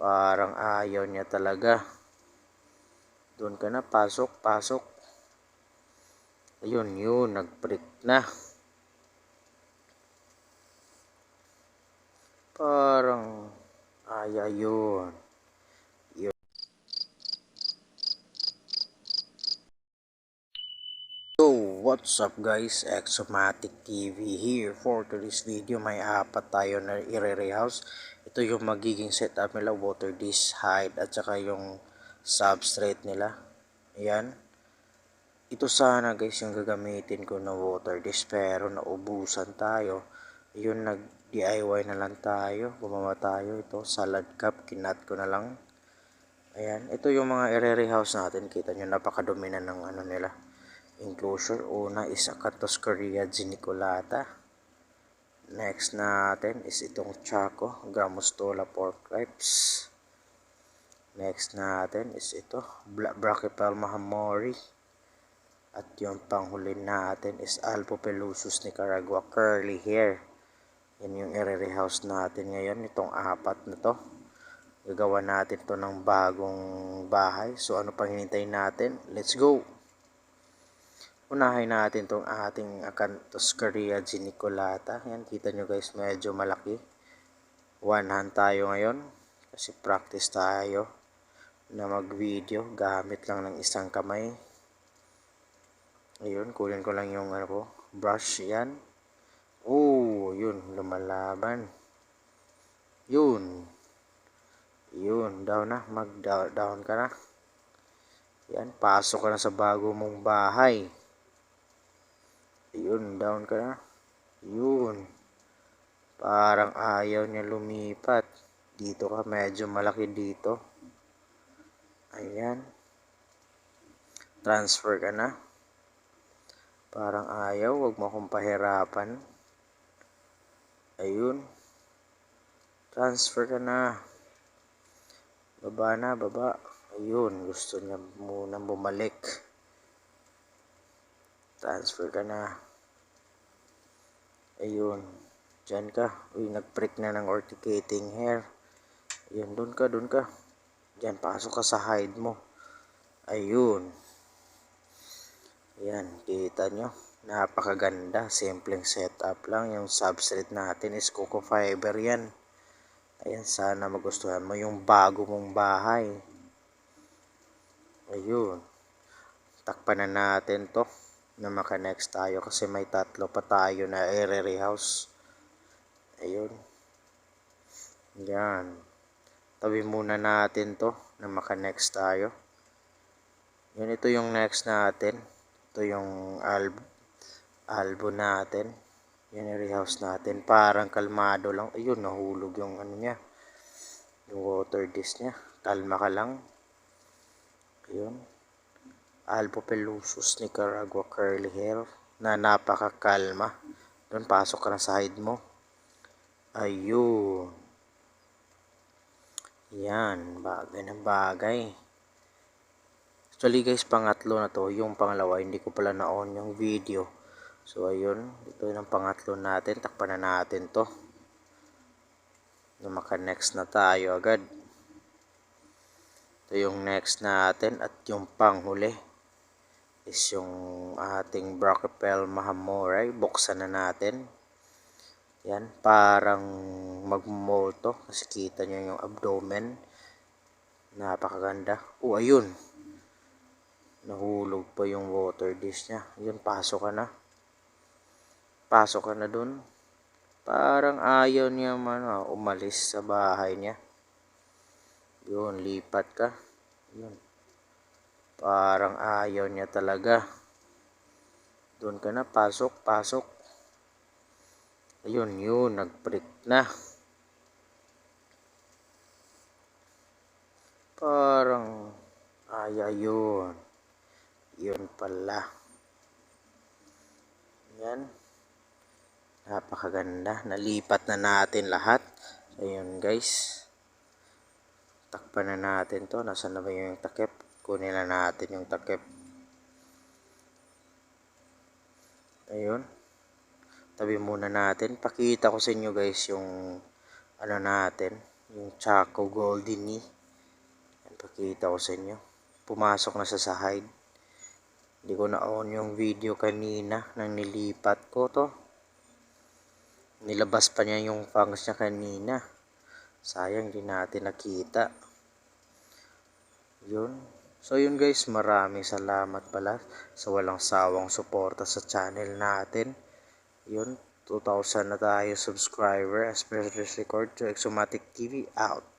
Parang ayaw niya talaga. Doon ka na, pasok, pasok. Ayun, yun, nag-break na. Parang ayaw yun. Yun. What's up guys? Exomatic TV here. For today's video, may apat tayo na i-rehouse. Ito yung magiging setup nila, water dish, hide, at saka yung substrate nila. Ayan. Ito sana guys yung gagamitin ko na water dish pero naubusan tayo. Yun nag DIY na lang tayo. Gumawa tayo ito salad cup kinat ko na lang. Ayan, ito yung mga ire-rehouse natin. Kita nyo napakadumi na ng ano nila. Enclosure. Una is Acanthus Korea geniculata. Next natin is itong Chaco Gramostola pork ribs. Next natin is ito Bra Brachypelma hamori. At yung panghuli natin is Alpopelusus nicaragua curly hair. Yan yung ire-rehouse natin ngayon, itong apat na to. Gagawa natin to ng bagong bahay. So ano pang hinintay natin? Let's go! Unahin natin tong ating Acanthus Korea geniculata. Yan, kita nyo guys, medyo malaki. One hand tayo ngayon. Kasi practice tayo na mag-video gamit lang ng isang kamay. Ayun, kunin ko lang yung ano ko, brush yan. Oh, yun, lumalaban. Yun. Yun, down na, mag-down ka na. Yan, pasok ka na sa bago mong bahay. Yun, down ka na. Yun. Parang ayaw niya lumipat. Dito ka, medyo malaki dito. Ayan. Transfer ka na. Parang ayaw, wag mo akong pahirapan. Ayun. Transfer ka na. Baba na, baba. Ayun, gusto niya muna bumalik. Transfer ka na. Ayun. Diyan ka. Uy, nag-break na ng orticating hair. Ayun, doon ka, doon ka. Diyan, pasok ka sa hide mo. Ayun. Ayan, kita nyo. Napakaganda, simpleng setup lang. Yung substrate natin is coco fiber yan. Ayan, sana magustuhan mo yung bago mong bahay. Ayun. Takpan na natin to na maka-next tayo kasi may tatlo pa tayo na area house. Ayun. Yan. Tabi muna natin to na maka-next tayo. Yun, ito yung next natin. Ito yung album albo natin. Yan yung rehouse natin. Parang kalmado lang. Ayun, nahulog yung ano niya. Yung water dish niya. Kalma ka lang. Ayun. Albo pelusus Nicaragua curly hair na napakakalma. Doon, pasok ka na sa side mo. Ayun. Yan, bagay ng bagay. Actually guys, pangatlo na to. Yung pangalawa, hindi ko pala na-on yung video. So, ayun. Ito yung pangatlo natin. Takpan na natin to. Na maka-next na tayo agad. Ito yung next natin. At yung panghuli is yung ating Brachypel mahamoray. Buksan na natin. Yan. Parang mag-mold to. Kasi kita nyo yung abdomen. Napakaganda. Oh, ayun. Nahulog pa yung water dish niya. Yun, pasok ka na pasok ka na dun. Parang ayaw niya man ah, umalis sa bahay niya. Yun, lipat ka. Yun. Parang ayaw niya talaga. Doon ka na, pasok, pasok. Ayun, yun, nag-break na. Parang ayaw yun. Yun pala. Yan. Napakaganda. Nalipat na natin lahat. So, yun guys. Takpan na natin to. Nasaan na ba yung takip? Kunin na natin yung takip. Ayun. Tabi muna natin. Pakita ko sa inyo guys yung ano natin. yung Chaco Golden ni. Yan, pakita ko sa inyo. Pumasok na siya sa hide. Hindi ko na-on yung video kanina nang nilipat ko to. Nilabas pa niya yung fangs niya kanina. Sayang di natin nakita. Yun. So yun guys, maraming salamat pala sa walang sawang suporta sa channel natin. Yun, 2,000 na tayo subscriber. Express Record to Exomatic TV out.